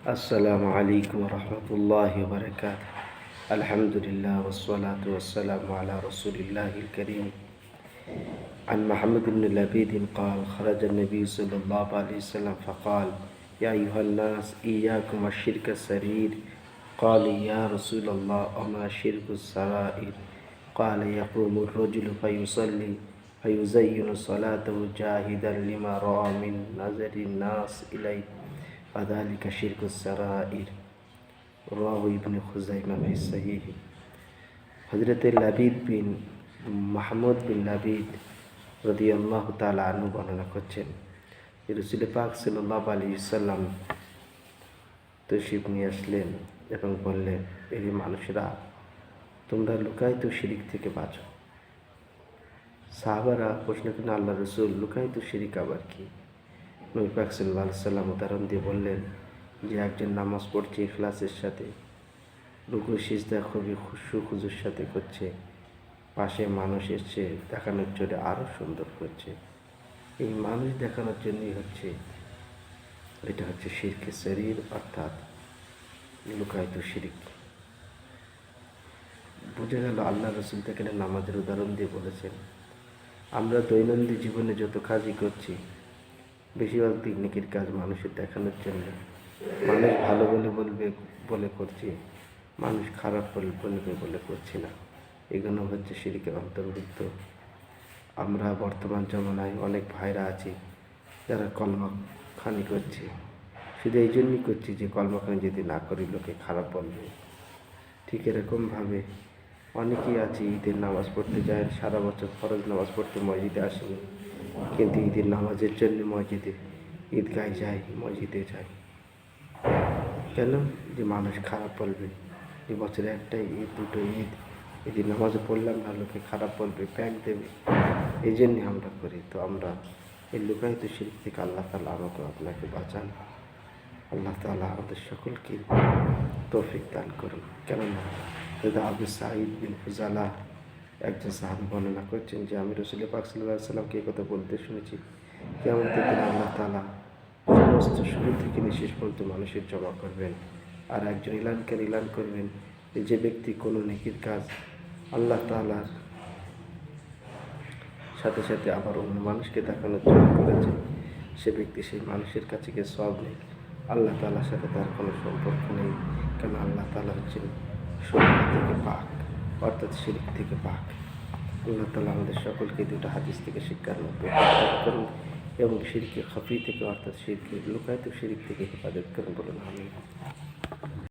السلام عليكم ورحمة الله وبركاته. الحمد لله والصلاة والسلام على رسول الله الكريم. عن محمد بن لبيد قال خرج النبي صلى الله عليه وسلم فقال يا أيها الناس إياكم الشرك السرير. قال يا رسول الله وما شرك السرائر؟ قال يقوم الرجل فيصلي فيزين صلاته جاهدا لما رأى من نظر الناس إليه. فذلك شرك السرائر رواه ابن خزيمة في الصحيح হজরত লাবিদ বিন মাহমুদ বিন লাবিদ রদি আল্লাহ তালা আনু বর্ণনা করছেন যে রসুল পাক সাল্লাহ আলী সাল্লাম তশিব নিয়ে আসলেন এবং বললেন এই মানুষরা তোমরা লুকাই তো শিরিক থেকে বাঁচো সাহাবারা প্রশ্ন করেন আল্লাহ রসুল লুকাই তো শিরিক আবার কি নবী সাল্লাম উদাহরণ দিয়ে বললেন যে একজন নামাজ পড়ছে ইখলাসের সাথে রুকু সিজদা খুবই খুশু খুজুর সাথে করছে, পাশে মানুষ এসছে দেখানোর জন্য আরও সুন্দর করছে। এই মানুষ দেখানোর জন্যই হচ্ছে, এটা হচ্ছে শিরকে শরীর অর্থাৎ লুকায়িত শিরিক। বোঝা গেল আল্লাহ রসুল থেকে নামাজের উদাহরণ দিয়ে বলেছেন, আমরা দৈনন্দিন জীবনে যত কাজই করছি বেশিরভাগ পিকনিকের কাজ মানুষের দেখানোর জন্য। মানুষ ভালো বলে বলবে, বলে করছি। মানুষ খারাপ বলে, বলবে বলে করছি না। এগুলো হচ্ছে সিঁড়িকে অন্তর্ভুক্ত। আমরা বর্তমান জমানায় অনেক ভাইরা আছি, যারা কলমাখানি করছে। শুধু এই জন্যই করছি যে কলমাখানি যদি না করি, লোকে খারাপ বলবে। ঠিক এরকমভাবে অনেকেই আছে, ঈদের নামাজ পড়তে যায়, সারা বছর ফরজ নামাজ পড়তে মসজিদে আসেনি কিন্তু ঈদের নামাজের জন্য মসজিদে ঈদগায় যায় মসজিদে যায় কেন? যে মানুষ খারাপ বলবে। যে বছরে একটাই ঈদ, দুটো ঈদ। ঈদের নামাজে পড়লাম, না লোকে খারাপ বলবে, প্যাক দেবে। এই জন্যে আমরা করি। তো আমরা এই লুকায়িত শিল্প থেকে আল্লাহ তালা আমাকে আপনাকে বাঁচান। আল্লাহ তালা আমাদের সকলকে তৌফিক দান করুন। কেননা দাদা আবু সাঈদ বিন ফুজালা একজন সাহাবি বর্ণনা করছেন যে, আমি রসুল পাক সাল্লাহ এই কথা বলতে শুনেছি। কেমন দিন আল্লাহ তালা সমস্ত শুরু থেকে নিঃশেষ পর্যন্ত মানুষের জমা করবেন আর একজন ইলানকে ইলান করবেন যে ব্যক্তি কোনো নেকির কাজ আল্লাহ তালার সাথে সাথে আবার অন্য মানুষকে দেখানোর জন্য করেছে, সে ব্যক্তি সেই মানুষের কাছে গিয়ে সব নেই। আল্লাহ তালার সাথে তার কোনো সম্পর্ক নেই। কেন আল্লাহ তালা হচ্ছেন শরীর থেকে পাক। অর্থাৎ শিরিক থেকে পাক। আল্লাহ তালা আমাদের সকলকে দুটো হাদিস থেকে শিক্ষার মধ্যে করুন এবং শিরকে খফি থেকে অর্থাৎ শিরকে লুকায়িত শিরিক থেকে হেফাজত করুন বলুন আমি